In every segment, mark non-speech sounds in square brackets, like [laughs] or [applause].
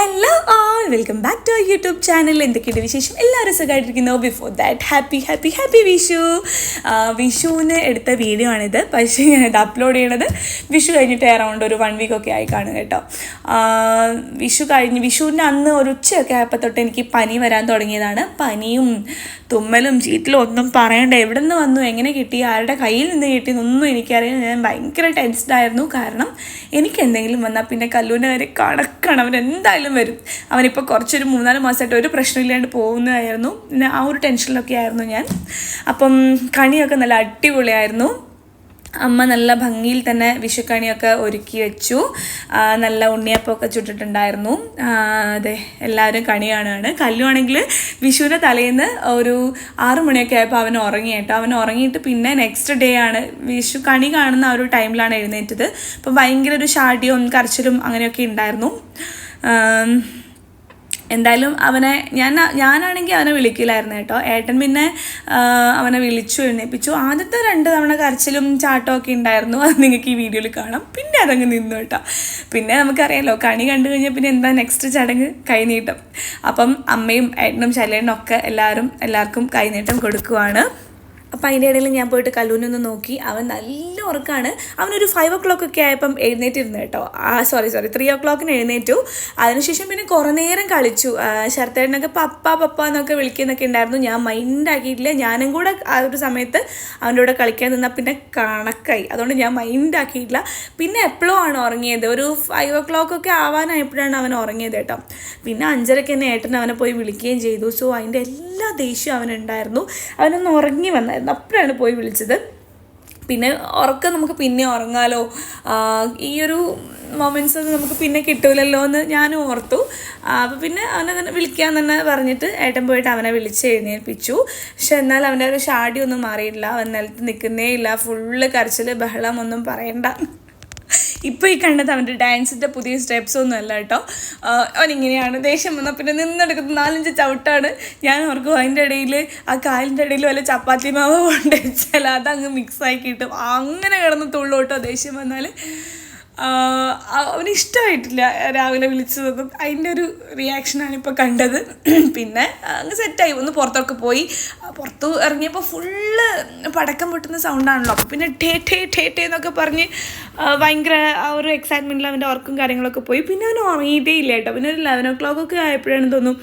hello all. Welcome back to YouTube channel എന്തൊക്കെയുണ്ട് വിശേഷം? എല്ലാവരും സുഖമായിട്ടിരിക്കുന്നു. Before that happy happy happy Vishu വിഷുവിന് എടുത്ത വീഡിയോ ആണിത്. പക്ഷേ ഞാനിത് അപ്ലോഡ് ചെയ്യണത് വിഷു കഴിഞ്ഞിട്ട് അറൗണ്ട് ഒരു വൺ വീക്ക് ഒക്കെ ആയി കാണും കേട്ടോ. വിഷു കഴിഞ്ഞ് വിഷുവിന്റെ അന്ന് ഒരു ഉച്ചയൊക്കെ ആയപ്പോൾ തൊട്ട് എനിക്ക് പനി വരാൻ തുടങ്ങിയതാണ്. പനിയും തുമ്മലും ചീറ്റിലും ഒന്നും പറയണ്ട. എവിടെ നിന്ന് വന്നു? എങ്ങനെ കിട്ടി? ആരുടെ കയ്യിൽ നിന്ന് കിട്ടി? എന്നൊന്നും എനിക്കറിയാം ഞാൻ ഭയങ്കര ടെൻസ്ഡ് ആയിരുന്നു. കാരണം എനിക്ക് എന്തെങ്കിലും വന്നാൽ പിന്നെ കല്ലൂരിനെ വരെ കണക്കാണ് അവൻ എന്തായാലും വരും. അവനിപ്പോൾ കുറച്ചൊരു മൂന്നാൽ മാസമായിട്ട് ഒരു പ്രശ്നമില്ലാണ്ട് പോകുന്നതായിരുന്നു. പിന്നെ ആ ഒരു ടെൻഷനിലൊക്കെ ആയിരുന്നു ഞാൻ. അപ്പം കണിയൊക്കെ നല്ല അടിപൊളിയായിരുന്നു. അമ്മ നല്ല ഭംഗിയിൽ തന്നെ വിഷുക്കണിയൊക്കെ ഒരുക്കി വെച്ചു. നല്ല ഉണ്ണിയപ്പമൊക്കെ ചുട്ടിട്ടുണ്ടായിരുന്നു. അതെ എല്ലാവരും കണി കാണുകയാണ് കല്ലുവാണെങ്കിൽ വിഷുവിന്റെ തലേന്ന് ഒരു ആറു മണിയൊക്കെ ആയപ്പോൾ അവൻ ഉറങ്ങി കേട്ടോ. അവൻ ഉറങ്ങിയിട്ട് പിന്നെ നെക്സ്റ്റ് ഡേ ആണ് വിഷു കണി കാണുന്ന ആ ഒരു ടൈമിലാണ് എഴുന്നേറ്റത്. അപ്പം ഭയങ്കര ഒരു ഷാഡിയും കരച്ചിലും അങ്ങനെയൊക്കെ ഉണ്ടായിരുന്നു. എന്തായാലും അവനെ ഞാൻ ഞാനാണെങ്കിൽ അവനെ വിളിക്കില്ലായിരുന്നു കേട്ടോ. ഏട്ടൻ പിന്നെ അവനെ വിളിച്ചു എഴുന്നേപ്പിച്ചു. ആദ്യത്തെ രണ്ട് തവണ കരച്ചിലും ചാട്ടവും ഒക്കെ ഉണ്ടായിരുന്നു. അത് നിങ്ങൾക്ക് ഈ വീഡിയോയിൽ കാണാം. പിന്നെ അതങ്ങ് നിന്നു കേട്ടോ. പിന്നെ നമുക്കറിയാലോ കണി കണ്ടു കഴിഞ്ഞാൽ പിന്നെ എന്താ നെക്സ്റ്റ് ചടങ്ങ്? കൈനീട്ടം. അപ്പം അമ്മയും ഏട്ടനും ശല്യനും ഒക്കെ എല്ലാവരും എല്ലാവർക്കും കൈനീട്ടം കൊടുക്കുവാണ്. അപ്പം അതിന്റെ ഇടയിൽ ഞാൻ പോയിട്ട് കല്ലൂനൊന്ന് നോക്കി. അവൻ നല്ല ഉറക്കാണ്. അവനൊരു ഫൈവ് ഓ ക്ലോക്ക് ഒക്കെ ആയപ്പം എഴുന്നേറ്റിരുന്നു കേട്ടോ. ആ സോറി സോറി ത്രീ ഓ ക്ലോക്കിന് എഴുന്നേറ്റു. അതിനുശേഷം പിന്നെ കുറേ നേരം കളിച്ചു. ശരത്തേടനൊക്കെ പപ്പ പപ്പ എന്നൊക്കെ വിളിക്കുന്നൊക്കെ ഉണ്ടായിരുന്നു. ഞാൻ മൈൻഡ് ആക്കിയിട്ടില്ല. ഞാനും കൂടെ ആ ഒരു സമയത്ത് അവന്റെ കൂടെ കളിക്കാൻ നിന്നാൽ പിന്നെ കണക്കായി. അതുകൊണ്ട് ഞാൻ മൈൻഡ് ആക്കിയിട്ടില്ല. പിന്നെ എപ്പോഴും ആണ് ഉറങ്ങിയത്? ഒരു ഫൈവ് ഓ ക്ലോക്ക് ഒക്കെ ആവാനായപ്പോഴാണ് അവൻ ഉറങ്ങിയത് കേട്ടോ. പിന്നെ അഞ്ചരയ്ക്ക് തന്നെ ഏട്ടൻ അവനെ പോയി വിളിക്കുകയും ചെയ്തു. സോ അതിന്റെ എല്ലാ ദേഷ്യവും അവനുണ്ടായിരുന്നു. അവനൊന്ന് ഉറങ്ങി വന്നായിരുന്നു അപ്പോഴാണ് പോയി വിളിച്ചത്. പിന്നെ ഉറക്കം നമുക്ക് പിന്നെ ഉറങ്ങാലോ? ഈ ഒരു മൊമെന്റ്സ് ഒന്നും നമുക്ക് പിന്നെ കിട്ടൂലല്ലോ എന്ന് ഞാനും ഓർത്തു. അപ്പോൾ പിന്നെ അവനെ തന്നെ വിളിക്കാൻ തന്നെ പറഞ്ഞിട്ട് ഏട്ടൻ പോയിട്ട് അവനെ വിളിച്ച് എഴുന്നേൽപ്പിച്ചു. പക്ഷെ എന്നാൽ അവന്റെ ഒരു ഷാഡി ഒന്നും മാറിയിട്ടില്ല. അവൻ നിലത്ത് നിൽക്കുന്നേ ഇല്ല. ഫുള്ള് കരച്ചിൽ ബഹളം ഒന്നും പറയണ്ട. ഇപ്പോൾ ഈ കണ്ടത് അവന്റെ ഡാൻസിന്റെ പുതിയ സ്റ്റെപ്സ് ഒന്നും അല്ല കേട്ടോ അവനിങ്ങനെയാണ്. ദേഷ്യം വന്നാൽ പിന്നെ നിന്നെടുക്കുന്ന നാലഞ്ച് ചവിട്ടാണ്. ഞാൻ ഓർക്കും അതിന്റെ ഇടയിൽ ആ കാലിന്റെ ഇടയിൽ വല്ല ചപ്പാത്തി മാവ് കൊണ്ടുവച്ചാൽ അതങ്ങ് മിക്സായി കിട്ടും. അങ്ങനെ കിടന്ന് തുള്ളോട്ടോ ദേഷ്യം വന്നാൽ അവന് ഇഷ്ടമായിട്ടില്ല രാവിലെ വിളിച്ചതൊന്നും അതിന്റെ ഒരു റിയാക്ഷനാണ് ഇപ്പോൾ കണ്ടത്. പിന്നെ അങ്ങ് സെറ്റായി ഒന്ന് പുറത്തൊക്കെ പോയി. പുറത്ത് ഇറങ്ങിയപ്പോൾ ഫുള്ള് പടക്കം പൊട്ടുന്ന സൗണ്ടാണല്ലോ അപ്പോൾ പിന്നെ ടേ ടേ ടേ ടേ എന്നൊക്കെ പറഞ്ഞ് ഭയങ്കര ആ ഒരു എക്സൈറ്റ്മെന്റിൽ അവന്റെ ഉറക്കും കാര്യങ്ങളൊക്കെ പോയി. പിന്നെ അവൻ ഉറങ്ങിയിട്ടേ ഇല്ല കേട്ടോ. പിന്നെ ഒരു ലെവൻ ഒ ക്ലോക്ക് ഒക്കെ ആയപ്പോഴാണ് തോന്നുന്നു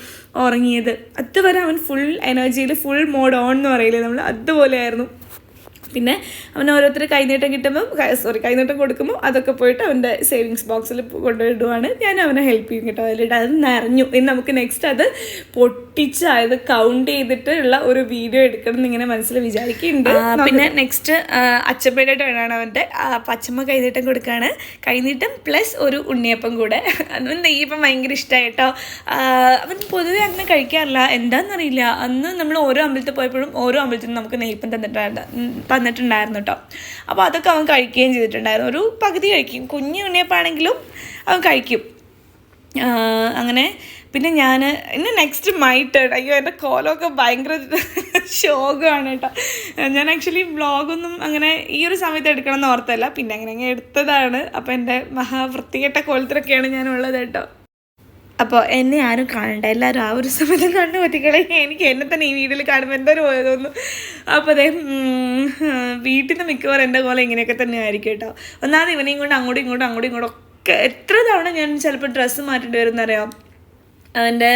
ഉറങ്ങിയത്. അതുവരെ അവൻ ഫുൾ എനർജിയിൽ ഫുൾ മോഡ് ഓൺ എന്ന് പറയില്ലേ നമ്മൾ അതുപോലെയായിരുന്നു പിന്നെ അവൻ ഓരോരുത്തർ കൈനീട്ടം കിട്ടുമ്പോൾ സോറി കൈനീട്ടം കൊടുക്കുമ്പോൾ അതൊക്കെ പോയിട്ട് അവന്റെ സേവിങ്സ് ബോക്സിൽ കൊണ്ടുവിടുവാണ് ഞാൻ അവനെ ഹെൽപ്പ് ചെയ്യും കേട്ടോ. അതിലിട്ട് അത് നിറഞ്ഞു. ഇനി നമുക്ക് നെക്സ്റ്റ് അത് പൊട്ടിച്ച് അത് കൗണ്ട് ചെയ്തിട്ട് ഉള്ള ഒരു വീഡിയോ എടുക്കണം എന്ന് ഇങ്ങനെ മനസ്സിൽ വിചാരിക്കുന്നുണ്ട്. പിന്നെ നെക്സ്റ്റ് അച്ചപ്പയുടെ ടേണാണ് അവന്റെ. പച്ചമ്മ കൈനീട്ടം കൊടുക്കുകയാണ് കൈനീട്ടം പ്ലസ് ഒരു ഉണ്ണിയപ്പം കൂടെ. അവൻ നെയ്യപ്പം ഭയങ്കര ഇഷ്ടമായിട്ടോ അവൻ പൊതുവെ അങ്ങനെ കഴിക്കാറില്ല. എന്താണെന്നറിയില്ല അന്ന് നമ്മൾ ഓരോ അമ്പലത്തിൽ പോയപ്പോഴും ഓരോ അമ്പലത്തിൽ നമുക്ക് നെയ്യപ്പം തന്നിട്ടുണ്ടായിരുന്നു ഉം, തന്നിട്ടുണ്ടായിരുന്നു കേട്ടോ അപ്പോൾ അതൊക്കെ അവൻ കഴിക്കുകയും ചെയ്തിട്ടുണ്ടായിരുന്നു. ഒരു പകുതി കഴിക്കും. കുഞ്ഞു ഉണ്ണിയപ്പാണെങ്കിലും അവൻ കഴിക്കും. അങ്ങനെ പിന്നെ ഞാൻ ഇന്ന് നെക്സ്റ്റ് മൈറ്റ് അയ്യോ എന്റെ കോലമൊക്കെ ഭയങ്കര [laughs] ശോകമാണ് കേട്ടോ ഞാൻ ആക്ച്വലി വ്ളോഗൊന്നും അങ്ങനെ ഈ ഒരു സമയത്ത് എടുക്കണം എന്ന് ഓർത്തല്ല പിന്നെ അങ്ങനെ അങ്ങനെ എടുത്തതാണ്. അപ്പോൾ എന്റെ മഹാവൃത്തികെട്ട കോലത്തിലൊക്കെയാണ് ഞാനുള്ളത് കേട്ടോ അപ്പോൾ എന്നെ ആരും കാണണ്ട. എല്ലാവരും ആ ഒരു സമയത്ത് കണ്ടു പറ്റിക്കളെ എനിക്ക് എന്നെ തന്നെ ഈ വീട്ടിൽ കാണുമ്പോൾ എന്തൊരു തോന്നുന്നു അപ്പോൾ അതെ വീട്ടിൽ നിന്ന് മിക്കവാറും എന്റെ പോലെ ഇങ്ങനെയൊക്കെ തന്നെ ആയിരിക്കും കേട്ടോ. ഒന്നാമത് ഇവനെയും കൊണ്ട് അങ്ങോട്ടും ഇങ്ങോട്ടും അങ്ങോട്ടും ഇങ്ങോട്ടും ഒക്കെ എത്ര തവണ ഞാൻ ചിലപ്പോൾ ഡ്രസ്സ് മാറ്റേണ്ടി വരും എന്നറിയാം അതിന്റെ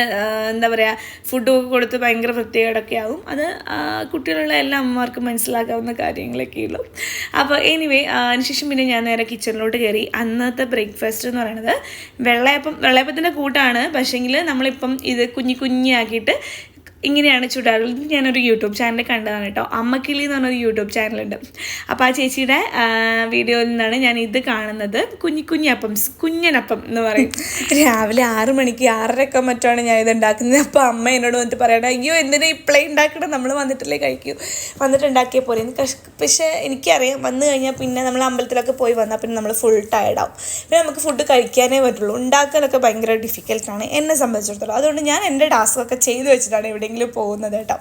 എന്താ പറയുക ഫുഡൊക്കെ കൊടുത്ത് ഭയങ്കര വൃത്തികേടൊക്കെ ആവും. അത് കുട്ടികളുള്ള എല്ലാ അമ്മമാർക്കും മനസ്സിലാക്കാവുന്ന കാര്യങ്ങളൊക്കെ ഉള്ളൂ. അപ്പോൾ എനിവേ അതിനുശേഷം പിന്നെ ഞാൻ നേരെ കിച്ചണിലോട്ട് കയറി അന്നത്തെ ബ്രേക്ക്ഫാസ്റ്റ് എന്ന് പറയുന്നത് വെള്ളയപ്പം വെള്ളയപ്പത്തിന്റെ കൂട്ടാണ്. പക്ഷേങ്കിൽ നമ്മളിപ്പം ഇത് കുഞ്ഞി കുഞ്ഞിയാക്കിയിട്ട് ഇങ്ങനെയാണ് ഇത് ഞാനൊരു യൂട്യൂബ് ചാനൽ കണ്ടതാണ് കേട്ടോ. അമ്മക്കിളി എന്ന് പറഞ്ഞൊരു യൂട്യൂബ് ചാനലുണ്ട്. അപ്പോൾ ആ ചേച്ചിയുടെ വീഡിയോയിൽ നിന്നാണ് ഞാൻ ഇത് കാണുന്നത്. കുഞ്ഞി കുഞ്ഞപ്പം കുഞ്ഞനപ്പം എന്ന് പറയും. [laughs] രാവിലെ ആറ് മണിക്ക് ആറരക്കം മറ്റാണ് ഞാൻ ഇത് ഉണ്ടാക്കുന്നത്. അപ്പോൾ അമ്മ എന്നോട് വന്നിട്ട് പറയണം അയ്യോ എന്തിനാ ഇപ്പളേ ഉണ്ടാക്കണം? നമ്മൾ വന്നിട്ടല്ലേ കഴിക്കൂ. വന്നിട്ട് ഉണ്ടാക്കിയ പോലെ പക്ഷേ എനിക്കറിയാം വന്നു കഴിഞ്ഞാൽ പിന്നെ നമ്മൾ അമ്പലത്തിലൊക്കെ പോയി വന്നാൽ പിന്നെ നമ്മൾ ഫുൾ ടയർഡാവും പിന്നെ നമുക്ക് ഫുഡ് കഴിക്കാനേ പറ്റുള്ളൂ. ഉണ്ടാക്കാനൊക്കെ ഭയങ്കര ഡിഫിക്കൽട്ടാണ് എന്നെ സംബന്ധിച്ചിടത്തോളം. അതുകൊണ്ട് ഞാൻ എന്റെ ടാസ്കൊക്കെ ചെയ്തു വെച്ചിട്ടാണ് ഇവിടെ എവിടെയെങ്കിലും പോകുന്നത് കേട്ടോ.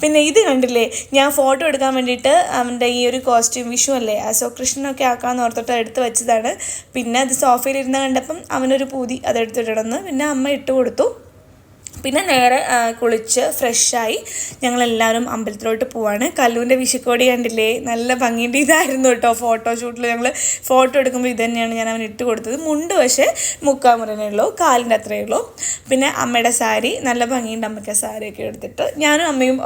പിന്നെ ഇത് കണ്ടില്ലേ ഞാൻ ഫോട്ടോ എടുക്കാൻ വേണ്ടിയിട്ട് അവന്റെ ഈ ഒരു കോസ്റ്റ്യൂം വിഷു അല്ലേ അശോക് കൃഷ്ണനൊക്കെ ആക്കാമെന്ന് ഓർത്തിട്ട് എടുത്ത് വെച്ചതാണ്. പിന്നെ അത് സോഫയിലിരുന്ന് കണ്ടപ്പം അവനൊരു പൂതി അതെടുത്തിടണമെന്ന് പിന്നെ അമ്മ ഇട്ട് കൊടുത്തു. പിന്നെ നേരെ കുളിച്ച് ഫ്രഷായി ഞങ്ങളെല്ലാവരും അമ്പലത്തിലോട്ട് പോവാണ്. കല്ലൂന്റെ വിശുക്കോടി കണ്ടില്ലേ? നല്ല ഭംഗിന്റെ ഇതായിരുന്നു കേട്ടോ ഫോട്ടോഷൂട്ടിൽ ഞങ്ങൾ ഫോട്ടോ എടുക്കുമ്പോൾ ഇത് തന്നെയാണ് ഞാൻ അവന് ഇട്ട് കൊടുത്തത്. മുണ്ട് പക്ഷേ മുക്കാമുറനേ ഉള്ളൂ കാലിന്റെ അത്രയേ ഉള്ളൂ. പിന്നെ അമ്മയുടെ സാരി നല്ല ഭംഗിയുണ്ട് അമ്മയ്ക്ക് സാരിയൊക്കെ എടുത്തിട്ട്. ഞാനും അമ്മയും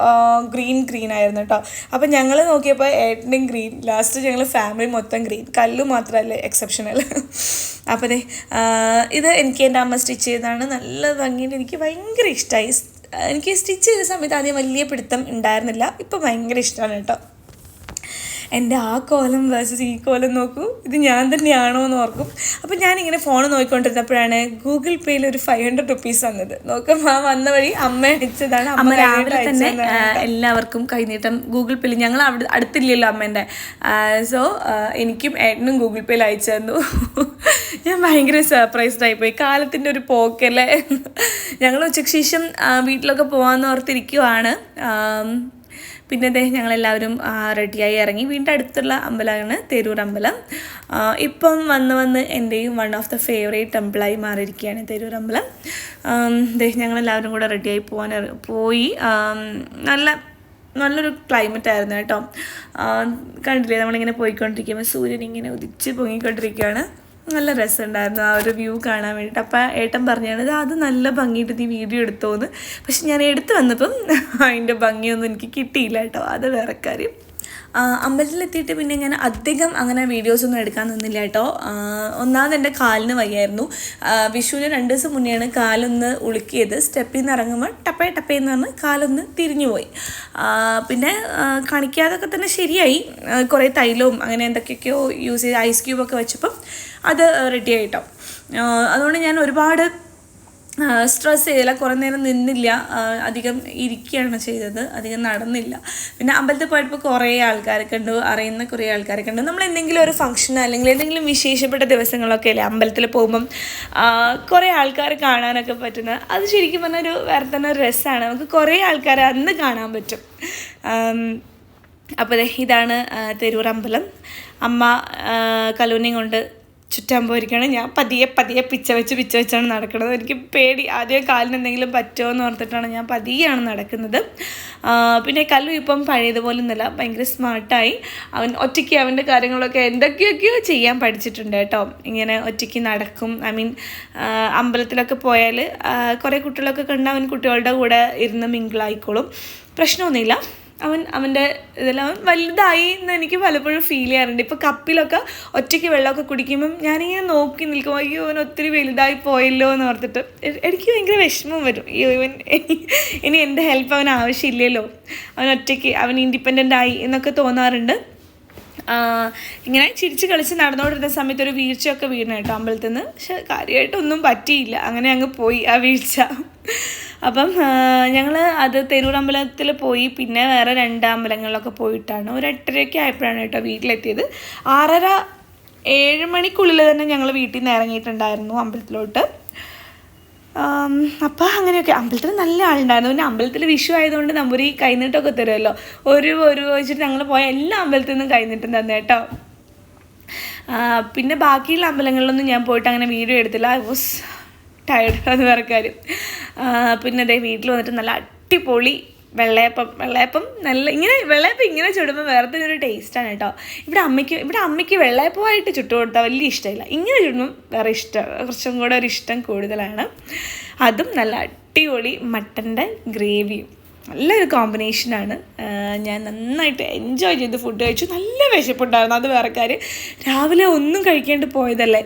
ഗ്രീൻ ഗ്രീൻ ആയിരുന്നു കേട്ടോ. അപ്പം ഞങ്ങൾ നോക്കിയപ്പോൾ ഏട്ടന്റെയും ഗ്രീൻ ലാസ്റ്റ് ഞങ്ങൾ ഫാമിലി മൊത്തം ഗ്രീൻ. കല്ലു മാത്രമല്ലേ എക്സെപ്ഷണൽ അപ്പോൾ ഇത് എനിക്ക് എന്റെ അമ്മ സ്റ്റിച്ച് ചെയ്തതാണ്. നല്ല ഭംഗിയുണ്ട്. എനിക്ക് ഭയങ്കര ഇഷ്ടമായി എനിക്ക് സ്റ്റിച്ച് ചെയ്ത സമയത്ത് ആദ്യം വലിയ പിടുത്തം ഉണ്ടായിരുന്നില്ല. ഇപ്പം ഭയങ്കര ഇഷ്ടമാണ് കേട്ടോ. എന്റെ ആ കോലം വേഴ്സസ് ഈ കോലം നോക്കൂ. ഇത് ഞാൻ തന്നെയാണോ എന്ന് ഓർക്കും. അപ്പം ഞാനിങ്ങനെ ഫോൺ നോക്കിക്കൊണ്ടിരുന്നപ്പോഴാണ് ഗൂഗിൾ പേയിൽ ഒരു ഫൈവ് ഹൺഡ്രഡ് റുപ്പീസ് വന്നത്. നോക്കുമ്പോൾ ആ വന്ന വഴി അമ്മ അയച്ചതാണ്. അമ്മ രാവിലെ തന്നെ എല്ലാവർക്കും കൈനീട്ടം ഗൂഗിൾ പേയിൽ ഞങ്ങൾ അവിടെ അടുത്തില്ലല്ലോ അമ്മേന്റെ. സോ എനിക്കും ഏട്ടനും ഗൂഗിൾ പേയിൽ അയച്ചു തന്നു. ഞാൻ ഭയങ്കര സർപ്രൈസ്ഡ് ആയിപ്പോയി കാലത്തിന്റെ ഒരു പോക്കല്ലേ. ഞങ്ങൾ ഉച്ചയ്ക്ക് ശേഷം വീട്ടിലൊക്കെ പോകാമെന്ന് ഓർത്തിരിക്കുവാണ്. പിന്നെ ദേ ഞങ്ങളെല്ലാവരും റെഡിയായി ഇറങ്ങി. വീടിന്റെ അടുത്തുള്ള അമ്പലമാണ് തേരൂർ അമ്പലം. ഇപ്പം വന്ന് വന്ന് എന്റെയും വൺ ഓഫ് ദ ഫേവറേറ്റ് ടെമ്പിളായി മാറിയിരിക്കുകയാണ് തേരൂർ അമ്പലം. ഞങ്ങളെല്ലാവരും കൂടെ റെഡിയായി പോകാൻ പോയി. നല്ല നല്ലൊരു ക്ലൈമറ്റ് ആയിരുന്നു കേട്ടോ. കണ്ടില്ലേ? നമ്മളിങ്ങനെ പോയിക്കൊണ്ടിരിക്കുമ്പോൾ സൂര്യൻ ഇങ്ങനെ ഉദിച്ച് പൊങ്ങിക്കൊണ്ടിരിക്കുകയാണ് നല്ല രസമുണ്ടായിരുന്നു ആ ഒരു വ്യൂ കാണാൻ വേണ്ടിയിട്ട്. അപ്പം ഏട്ടൻ പറഞ്ഞാണ് "ഇത് അത് നല്ല ഭംഗിയിട്ട് നീ വീഡിയോ എടുത്തോന്ന്. പക്ഷെ ഞാൻ എടുത്തു വന്നപ്പം [laughs] അതിന്റെ ഭംഗിയൊന്നും എനിക്ക് കിട്ടിയില്ല കേട്ടോ. അത് വേറെ കാര്യം. അമ്പലത്തിലെത്തിയിട്ട് പിന്നെ ഞാൻ അധികം അങ്ങനെ വീഡിയോസ് ഒന്നും എടുക്കാൻ നിന്നില്ല കേട്ടോ. ഒന്നാമത് എന്റെ കാലിന് വയ്യായിരുന്നു. വിഷുവിന് രണ്ട് ദിവസം മുന്നെയാണ് കാലൊന്ന് ഉളുക്കിയത്. സ്റ്റെപ്പിൽ നിന്ന് ഇറങ്ങുമ്പോൾ ടപ്പേ ടപ്പേ എന്ന് പറഞ്ഞ് കാലൊന്ന് തിരിഞ്ഞു പോയി. പിന്നെ കണിക്കാതൊക്കെ തന്നെ ശരിയായി. കുറേ തൈലവും അങ്ങനെ എന്തൊക്കെയൊക്കെയോ യൂസ് ചെയ്ത് ഐസ് ക്യൂബൊക്കെ വെച്ചപ്പം അത് റെഡി ആയിട്ടോ അതുകൊണ്ട് ഞാൻ ഒരുപാട് സ്ട്രെസ് ചെയ്തില്ല കുറേ നേരം നിന്നില്ല അധികം ഇരിക്കുകയാണ് ചെയ്തത് അധികം നടന്നില്ല. പിന്നെ അമ്പലത്തിൽ പോയപ്പോൾ കുറേ ആൾക്കാരൊക്കെ ഉണ്ട് അറിയുന്ന കുറേ ആൾക്കാരൊക്കെ ഉണ്ട് നമ്മൾ എന്തെങ്കിലും ഒരു ഫംഗ്ഷൻ അല്ലെങ്കിൽ എന്തെങ്കിലും വിശേഷപ്പെട്ട ദിവസങ്ങളൊക്കെ അല്ലേ അമ്പലത്തിൽ പോകുമ്പം കുറേ ആൾക്കാർ കാണാനൊക്കെ പറ്റുന്നത് അത് ശരിക്കും പറഞ്ഞാൽ ഒരു വേറെ തന്നെ ഒരു രസമാണ് നമുക്ക് കുറേ ആൾക്കാരെ അന്ന് കാണാൻ പറ്റും. അപ്പോൾ ഇതാണ് തെരൂർ അമ്പലം. അമ്മ കലൂനെയും കൊണ്ട് ചുറ്റാൻ പോയിരിക്കുകയാണ് ഞാൻ പതിയെ പതിയെ പിച്ച വെച്ച് പിച്ച വെച്ചാണ് നടക്കുന്നത്. എനിക്ക് പേടി. ആദ്യം കാലിന് എന്തെങ്കിലും പറ്റുമോ എന്ന് ഓർത്തിട്ടാണ് ഞാൻ പതിയാണ് നടക്കുന്നത്. പിന്നെ കല്ലു ഇപ്പം പഴയതുപോലെ ഒന്നുമല്ല ഭയങ്കര സ്മാർട്ടായി. അവൻ ഒറ്റയ്ക്ക് അവന്റെ കാര്യങ്ങളൊക്കെ എന്തൊക്കെയൊക്കെയോ ചെയ്യാൻ പഠിച്ചിട്ടുണ്ട് കേട്ടോ. ഇങ്ങനെ ഒറ്റയ്ക്ക് നടക്കും. ഐ മീൻ അമ്പലത്തിലൊക്കെ പോയാൽ കുറേ കുട്ടികളൊക്കെ കണ്ട് അവൻ കുട്ടികളുടെ കൂടെ ഇരുന്ന് മിങ്കിളായിക്കോളും പ്രശ്നമൊന്നുമില്ല. അവൻ അവന്റെ ഇതെല്ലാം അവൻ വലുതായി എന്ന് എനിക്ക് പലപ്പോഴും ഫീൽ ചെയ്യാറുണ്ട്. ഇപ്പോൾ കപ്പിലൊക്കെ ഒറ്റയ്ക്ക് വെള്ളമൊക്കെ കുടിക്കുമ്പം ഞാനിങ്ങനെ നോക്കി നിൽക്കും. അയ്യോ അവൻ ഒത്തിരി വലുതായി പോയല്ലോ എന്ന് ഓർത്തിട്ട് എനിക്ക് ഭയങ്കര വിഷമം വരും. അയ്യോ ഇവൻ ഇനി എന്റെ ഹെൽപ്പ് അവൻ ആവശ്യമില്ലല്ലോ. അവൻ ഒറ്റയ്ക്ക് അവൻ ഇൻഡിപെൻഡന്റ് ആയി എന്നൊക്കെ തോന്നാറുണ്ട്. ഇങ്ങനെ ചിരിച്ച് കളിച്ച് നടന്നുകൊണ്ടിരുന്ന സമയത്ത് ഒരു വീഴ്ചയൊക്കെ വീണു കേട്ടോ അമ്പലത്തിൽ നിന്ന് പക്ഷെ കാര്യമായിട്ടൊന്നും പറ്റിയില്ല. അങ്ങനെ അങ്ങ് പോയി ആ വീഴ്ച. അപ്പം ഞങ്ങൾ അത് തെരൂർ അമ്പലത്തിൽ പോയി പിന്നെ വേറെ രണ്ട് അമ്പലങ്ങളിലൊക്കെ പോയിട്ടാണ്. ഒരു എട്ടരയൊക്കെ ആയപ്പോഴാണ് കേട്ടോ വീട്ടിലെത്തിയത്. ആറര ഏഴ് മണിക്കുള്ളിൽ തന്നെ ഞങ്ങൾ വീട്ടിൽ നിന്ന് ഇറങ്ങിയിട്ടുണ്ടായിരുന്നു അമ്പലത്തിലോട്ട്. അപ്പം അങ്ങനെയൊക്കെ. അമ്പലത്തിൽ നല്ല ആളുണ്ടായിരുന്നു. പിന്നെ അമ്പലത്തിൽ വിഷു ആയതുകൊണ്ട് നമ്പൂരി കൈനീട്ടമൊക്കെ തരുമല്ലോ. ഒരു ഒരു വെച്ചിട്ട് ഞങ്ങൾ പോയ എല്ലാ അമ്പലത്തിൽ നിന്നും കൈനീട്ടം തന്നെ കേട്ടോ. പിന്നെ ബാക്കിയുള്ള അമ്പലങ്ങളിലൊന്നും ഞാൻ പോയിട്ട് അങ്ങനെ വീഡിയോ എടുത്തില്ല. ഐ വാസ് ടയർഡ് അത് വേറെ കാര്യം. പിന്നെ അതേ വീട്ടിൽ വന്നിട്ട് നല്ല അടിപൊളി വെള്ളയപ്പം വെള്ളയപ്പം നല്ല ഇങ്ങനെ വെള്ളയപ്പം ഇങ്ങനെ ചുടുമ്പോൾ വേറെ തന്നെ ഒരു ടേസ്റ്റാണ് കേട്ടോ. ഇവിടെ അമ്മയ്ക്ക് ഇവിടെ അമ്മയ്ക്ക് വെള്ളയപ്പമായിട്ട് ചുട്ടു കൊടുത്താൽ വലിയ ഇഷ്ടമില്ല. ഇങ്ങനെ ചുടുമ്പോൾ വേറെ ഇഷ്ടം കുറച്ചും കൂടെ ഒരു ഇഷ്ടം കൂടുതലാണ്. അതും നല്ല അടിപൊളി മട്ടന്റെ ഗ്രേവിയും നല്ലൊരു കോമ്പിനേഷനാണ് ഞാൻ നന്നായിട്ട് എൻജോയ് ചെയ്ത് ഫുഡ് കഴിച്ചു. നല്ല വിശപ്പുണ്ടായിരുന്നു. അത് വേറെ കാര്യം. രാവിലെ ഒന്നും കഴിക്കാണ്ട് പോയതല്ലേ?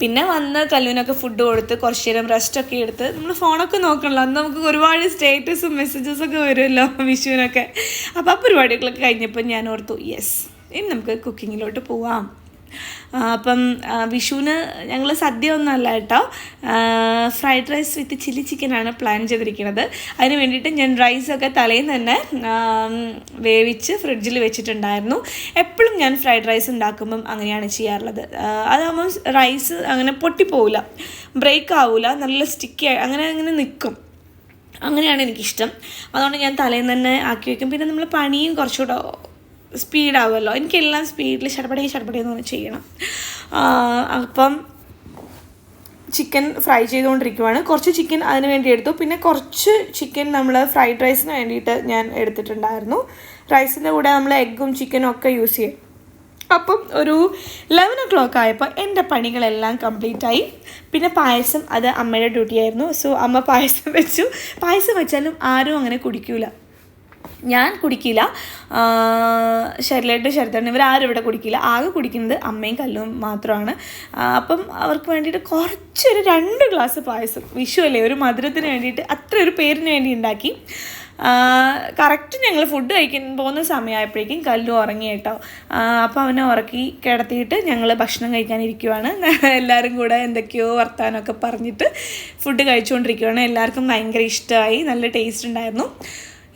പിന്നെ വന്ന് കല്ലൂനൊക്കെ ഫുഡ് കൊടുത്ത് കുറച്ച് നേരം റെസ്റ്റ് ഒക്കെ എടുത്ത് നമ്മൾ ഫോണൊക്കെ നോക്കണല്ലോ. അന്ന് നമുക്ക് ഒരുപാട് സ്റ്റേറ്റസും മെസ്സേജസൊക്കെ വരുമല്ലോ വിഷുവിനൊക്കെ. അപ്പോൾ ആ പരിപാടികളൊക്കെ കഴിഞ്ഞപ്പോൾ ഞാൻ ഓർത്തു യെസ് ഇനി നമുക്ക് കുക്കിങ്ങിലോട്ട് പോവാം. അപ്പം വിഷുവിന് ഞങ്ങൾ സദ്യ ഒന്നുമല്ല കേട്ടോ. ഫ്രൈഡ് റൈസ് വിത്ത് ചില്ലി ചിക്കനാണ് പ്ലാൻ ചെയ്തിരിക്കുന്നത്. അതിന് വേണ്ടിയിട്ട് ഞാൻ റൈസൊക്കെ തലേന്ന് തന്നെ വേവിച്ച് ഫ്രിഡ്ജിൽ വെച്ചിട്ടുണ്ടായിരുന്നു. എപ്പോഴും ഞാൻ ഫ്രൈഡ് റൈസ് ഉണ്ടാക്കുമ്പം അങ്ങനെയാണ് ചെയ്യാറുള്ളത്. അതാകുമ്പോൾ അതാകുമ്പം റൈസ് അങ്ങനെ പൊട്ടിപ്പോവില്ല. ബ്രേക്ക് ആവില്ല നല്ല സ്റ്റിക്കി അങ്ങനെ അങ്ങനെ നിൽക്കും അങ്ങനെയാണ് എനിക്കിഷ്ടം. അതുകൊണ്ട് ഞാൻ തലേന്ന് തന്നെ ആക്കി വയ്ക്കും പിന്നെ നമ്മൾ പണിയും കുറച്ചുകൂടെ സ്പീഡാവുമല്ലോ എനിക്കെല്ലാം സ്പീഡിൽ ചടപടേ ചടപടേ എന്ന് പറഞ്ഞ് ചെയ്യണം. അപ്പം ചിക്കൻ ഫ്രൈ ചെയ്തുകൊണ്ടിരിക്കുവാണ്. കുറച്ച് ചിക്കൻ അതിന് വേണ്ടി എടുത്തു. പിന്നെ കുറച്ച് ചിക്കൻ നമ്മൾ ഫ്രൈഡ് റൈസിന് വേണ്ടിയിട്ട് ഞാൻ എടുത്തിട്ടുണ്ടായിരുന്നു. റൈസിന്റെ കൂടെ നമ്മൾ എഗ്ഗും ചിക്കനും ഒക്കെ യൂസ് ചെയ്യും. അപ്പം ഒരു ലെവൻ ഒ ക്ലോക്ക് ആയപ്പോൾ എന്റെ പണികളെല്ലാം കംപ്ലീറ്റ് ആയി പിന്നെ പായസം അത് അമ്മയുടെ ഡ്യൂട്ടി ആയിരുന്നു സോ അമ്മ പായസം വെച്ചു. പായസം വെച്ചാലും ആരും അങ്ങനെ കുടിക്കൂല. ഞാൻ കുടിക്കില്ല. ശരിലായിട്ട് ശരത്തേട്ടൻ ഇവർ ആരും ഇവിടെ കുടിക്കില്ല. ആകെ കുടിക്കുന്നത് അമ്മയും കല്ലും മാത്രമാണ്. അപ്പം അവർക്ക് വേണ്ടിയിട്ട് കുറച്ചൊരു രണ്ട് ഗ്ലാസ് പായസം വിഷു അല്ലേ? ഒരു മധുരത്തിന് വേണ്ടിയിട്ട് അത്ര ഒരു പേരിന് വേണ്ടി ഉണ്ടാക്കി. കറക്റ്റ് ഞങ്ങൾ ഫുഡ് കഴിക്കാൻ പോകുന്ന സമയമായപ്പോഴേക്കും കല്ലു ഉറങ്ങി കേട്ടോ. അപ്പോൾ അവനെ ഉറക്കി കിടത്തിയിട്ട് ഞങ്ങൾ ഭക്ഷണം കഴിക്കാനിരിക്കുവാണ് എല്ലാവരും കൂടെ എന്തൊക്കെയോ വർത്താനമൊക്കെ പറഞ്ഞിട്ട് ഫുഡ് കഴിച്ചുകൊണ്ടിരിക്കുവാണ്. എല്ലാവർക്കും ഭയങ്കര ഇഷ്ടമായി. നല്ല ടേസ്റ്റ് ഉണ്ടായിരുന്നു.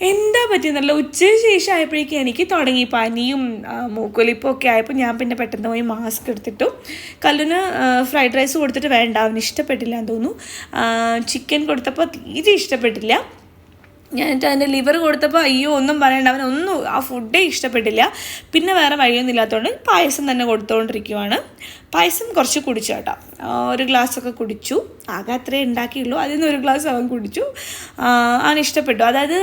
എന്താ പറ്റിയത്? നല്ല ഉച്ചയ്ക്ക് ശേഷം ആയപ്പോഴേക്കും എനിക്ക് തുടങ്ങി പനിയും മൂക്കൊലിപ്പും ഒക്കെ ആയപ്പോൾ ഞാൻ പിന്നെ പെട്ടെന്ന് പോയി മാസ്ക് എടുത്തിട്ടു. കല്ലിന് ഫ്രൈഡ് റൈസ് കൊടുത്തിട്ട് വേണ്ട അവന് ഇഷ്ടപ്പെട്ടില്ല എന്ന് തോന്നുന്നു. ചിക്കൻ കൊടുത്തപ്പോൾ തീരെ ഇഷ്ടപ്പെട്ടില്ല. ഞാനിട്ട് അതിന്റെ ലിവർ കൊടുത്തപ്പോൾ അയ്യോ ഒന്നും പറയണ്ട. അവനൊന്നും ആ ഫുഡേ ഇഷ്ടപ്പെട്ടില്ല. പിന്നെ വേറെ വഴിയൊന്നും ഇല്ലാത്തതുകൊണ്ട് പായസം തന്നെ കൊടുത്തുകൊണ്ടിരിക്കുവാണ് പായസം കുറച്ച് കുടിച്ചു കേട്ടോ. ഒരു ഗ്ലാസ്സൊക്കെ കുടിച്ചു. ആകെ അത്രേ ഉണ്ടാക്കിയുള്ളൂ. അതിൽ നിന്ന് ഒരു ഗ്ലാസ് അവൻ കുടിച്ചു. അവൻ ഇഷ്ടപ്പെട്ടു. അതായത്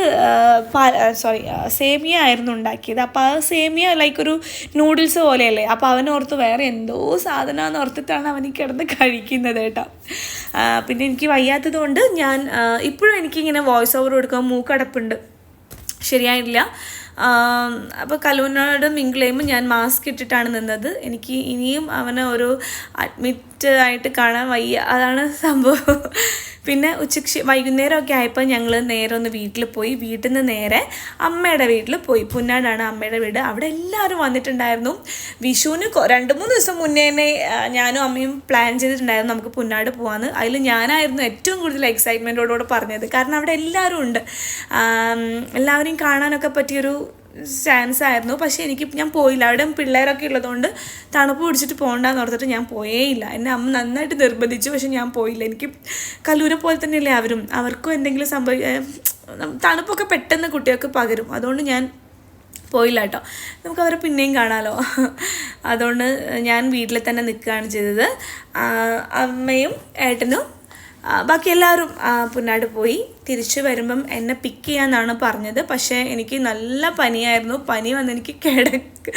സോറി സേമിയ ആയിരുന്നു ഉണ്ടാക്കിയത്. അപ്പോൾ ആ സേമിയ ലൈക്ക് ഒരു നൂഡിൽസ് പോലെയല്ലേ? അപ്പോൾ അവനോർത്ത് വേറെ എന്തോ സാധനമാണെന്ന് ഓർത്തിട്ടാണ് അവൻ കിടന്ന് കഴിക്കുന്നത് കേട്ടോ. പിന്നെ എനിക്ക് വയ്യാത്തത് കൊണ്ട് ഞാൻ ഇപ്പോഴും എനിക്കിങ്ങനെ വോയിസ് ഓവർ കൊടുക്കാൻ മൂക്കടപ്പുണ്ട്. ശരിയായില്ല. അപ്പോൾ കലൂനോട് മിങ്കിൾ ചെയ്യുമ്പോൾ ഞാൻ മാസ്ക് ഇട്ടിട്ടാണ് നിന്നത്. എനിക്ക് ഇനിയും അവനെ ഒരു അഡ്മിറ്റ് ആയിട്ട് കാണാൻ വയ്യ. അതാണ് സംഭവം. പിന്നെ ഉച്ചയ്ക്ക് വൈകുന്നേരമൊക്കെ ആയപ്പോൾ ഞങ്ങൾ നേരെ ഒന്ന് വീട്ടിൽ പോയി. വീട്ടിൽ നിന്ന് നേരെ അമ്മയുടെ വീട്ടിൽ പോയി. പുന്നാടാണ് അമ്മയുടെ വീട്. അവിടെ എല്ലാവരും വന്നിട്ടുണ്ടായിരുന്നു. വിഷുവിന് രണ്ട് മൂന്ന് ദിവസം മുന്നേ തന്നെ ഞാനും അമ്മയും പ്ലാൻ ചെയ്തിട്ടുണ്ടായിരുന്നു നമുക്ക് പുന്നാട് പോകാമെന്ന് അതിൽ ഞാനായിരുന്നു ഏറ്റവും കൂടുതൽ എക്സൈറ്റ്മെന്റോടുകൂടെ പറഞ്ഞത്. കാരണം അവിടെ എല്ലാവരും ഉണ്ട്. എല്ലാവരെയും കാണാനൊക്കെ പറ്റിയൊരു ചാൻസ് ആയിരുന്നു. പക്ഷേ എനിക്ക് ഞാൻ പോയില്ല. അവിടെ പിള്ളേരൊക്കെ ഉള്ളതുകൊണ്ട് തണുപ്പ് പിടിച്ചിട്ട് പോകണ്ടെന്ന് ഓർത്തിട്ട് ഞാൻ പോയേയില്ല. എന്നെ അമ്മ നന്നായിട്ട് നിർബന്ധിച്ചു. പക്ഷെ ഞാൻ പോയില്ല. എനിക്ക് കല്ലൂരെ പോലെ തന്നെയല്ലേ അവരും. അവർക്കും എന്തെങ്കിലും സംഭവി തണുപ്പൊക്കെ പെട്ടെന്ന് കുട്ടികൾക്ക് പകരും. അതുകൊണ്ട് ഞാൻ പോയില്ല കേട്ടോ. നമുക്ക് അവരെ പിന്നെയും കാണാമല്ലോ അതുകൊണ്ട് ഞാൻ വീട്ടിൽ തന്നെ നിൽക്കുകയാണ് ചെയ്തത്. അമ്മയും ഏട്ടനും ബാക്കി എല്ലാവരും പുന്നാട് പോയി. തിരിച്ചു വരുമ്പം എന്നെ പിക്ക് ചെയ്യാന്നാണ് പറഞ്ഞത്. പക്ഷേ എനിക്ക് നല്ല പനിയായിരുന്നു. പനി വന്ന് എനിക്ക് കിടക്ക്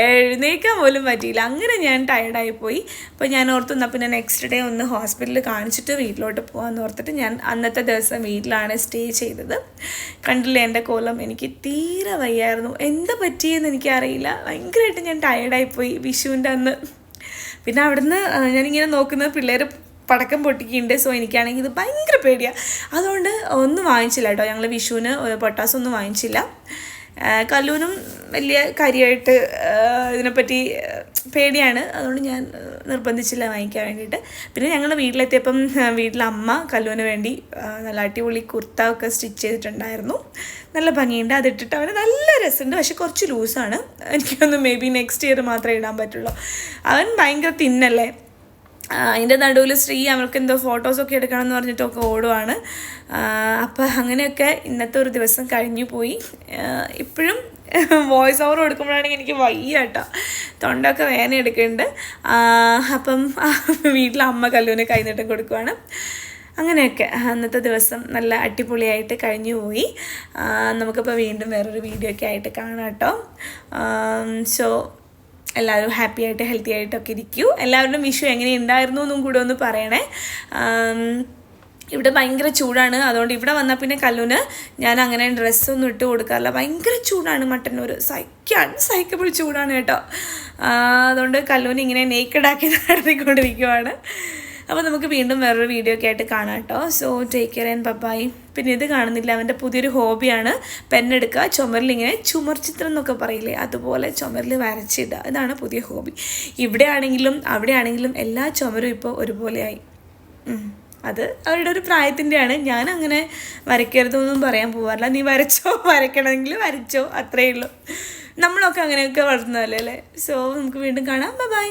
എഴുന്നേക്കാൻ പോലും പറ്റിയില്ല. അങ്ങനെ ഞാൻ ടയർഡായി പോയി അപ്പോൾ ഞാൻ ഓർത്തു എന്നാൽ പിന്നെ നെക്സ്റ്റ് ഡേ ഒന്ന് ഹോസ്പിറ്റലിൽ കാണിച്ചിട്ട് വീട്ടിലോട്ട് പോകാമെന്ന് ഓർത്തിട്ട് ഞാൻ അന്നത്തെ ദിവസം വീട്ടിലാണ് സ്റ്റേ ചെയ്തത്. കണ്ടില്ലേ എന്റെ കോലം എനിക്ക് തീരെ വയ്യായിരുന്നു. എന്താ പറ്റിയെന്ന് എനിക്കറിയില്ല. ഭയങ്കരമായിട്ട് ഞാൻ ടയർഡായി പോയി വിഷുവിന്റെ അന്ന്. പിന്നെ അവിടുന്ന് ഞാനിങ്ങനെ നോക്കുന്നത് പിള്ളേർ പടക്കം പൊട്ടിക്കുന്നുണ്ട്. സോ എനിക്കാണെങ്കിൽ ഇത് ഭയങ്കര പേടിയാണ് അതുകൊണ്ട് ഒന്നും വാങ്ങിച്ചില്ല കേട്ടോ. ഞങ്ങൾ വിഷുവിന് പൊട്ടാസ് ഒന്നും വാങ്ങിച്ചില്ല. കല്ലൂനും വലിയ കാര്യമായിട്ട് ഇതിനെപ്പറ്റി പേടിയാണ്. അതുകൊണ്ട് ഞാൻ നിർബന്ധിച്ചില്ല വാങ്ങിക്കാൻ വേണ്ടിയിട്ട്. പിന്നെ ഞങ്ങൾ വീട്ടിലെത്തിയപ്പം വീട്ടിലെ അമ്മ കല്ലൂന് വേണ്ടി നല്ല അടിപൊളി കുർത്ത ഒക്കെ സ്റ്റിച്ച് ചെയ്തിട്ടുണ്ടായിരുന്നു. നല്ല ഭംഗിയുണ്ട്. അതിട്ടിട്ട് അവന് നല്ല രസമുണ്ട്. പക്ഷെ കുറച്ച് ലൂസാണ്. എനിക്കൊന്ന് മേ ബി നെക്സ്റ്റ് ഇയർ മാത്രമേ ഇടാൻ പറ്റുള്ളൂ. അവൻ ഭയങ്കര തിന്നല്ലേ അതിന്റെ നടുവിൽ സ്ത്രീ അവർക്ക് എന്തോ ഫോട്ടോസൊക്കെ എടുക്കണം എന്ന് പറഞ്ഞിട്ടൊക്കെ ഓടുവാണ്. അപ്പം അങ്ങനെയൊക്കെ ഇന്നത്തെ ഒരു ദിവസം കഴിഞ്ഞു പോയി. ഇപ്പോഴും വോയിസ് ഓവർ കൊടുക്കുമ്പോഴാണെങ്കിൽ എനിക്ക് വയ്യ കേട്ടോ. തൊണ്ടൊക്കെ വേദന എടുക്കുന്നുണ്ട്. അപ്പം വീട്ടിൽ അമ്മ കല്ലൂന് കൈനീട്ടം കൊടുക്കുവാണ്. അങ്ങനെയൊക്കെ അന്നത്തെ ദിവസം നല്ല അടിപൊളിയായിട്ട് കഴിഞ്ഞു പോയി. നമുക്കിപ്പോൾ വീണ്ടും വേറൊരു വീഡിയോ ഒക്കെ ആയിട്ട് കാണാം കേട്ടോ. സോ എല്ലാവരും ഹാപ്പി ആയിട്ട് ഹെൽത്തി ആയിട്ടൊക്കെ ഇരിക്കൂ. എല്ലാവരുടെയും വിഷു എങ്ങനെ ഉണ്ടായിരുന്നു എന്നും കൂടെ ഒന്ന് പറയണേ. ഇവിടെ ഭയങ്കര ചൂടാണ്. അതുകൊണ്ട് ഇവിടെ വന്നാൽ പിന്നെ കല്ലൂന് ഞാൻ അങ്ങനെ ഡ്രസ്സൊന്നും ഇട്ട് കൊടുക്കാറില്ല. ഭയങ്കര ചൂടാണ് മട്ടന്നൂർ സഹിക്കാൻ സഹിക്കപ്പോൾ ചൂടാണ് കേട്ടോ. അതുകൊണ്ട് കല്ലൂന് ഇങ്ങനെ നേക്കഡാക്കി നടത്തിക്കൊണ്ടിരിക്കുവാണ് അപ്പോൾ നമുക്ക് വീണ്ടും വേറൊരു വീഡിയോ ഒക്കെ ആയിട്ട് കാണാം കേട്ടോ. So take care and bye bye പിന്നെ ഇത് കാണുന്നില്ല അവന്റെ പുതിയൊരു ഹോബിയാണ് പെണ്ണെടുക്കുക ചുമരിൽ ഇങ്ങനെ ചുമർ ചിത്രം എന്നൊക്കെ പറയില്ലേ അതുപോലെ ചുമരിൽ വരച്ചിടുക. ഇതാണ് പുതിയ ഹോബി ഇവിടെ ആണെങ്കിലും അവിടെ ആണെങ്കിലും എല്ലാ ചുമരും ഇപ്പോൾ ഒരുപോലെയായി. അത് അവരുടെ ഒരു പ്രായത്തിന്റെയാണ് ഞാൻ അങ്ങനെ വരയ്ക്കരുതെന്നൊന്നും പറയാൻ പോകാറില്ല നീ വരച്ചോ വരയ്ക്കണമെങ്കിൽ വരച്ചോ അത്രയേ ഉള്ളൂ. നമ്മളൊക്കെ അങ്ങനെയൊക്കെ വളർന്നതല്ലേ അല്ലേ? സോ നമുക്ക് വീണ്ടും കാണാം. ബൈ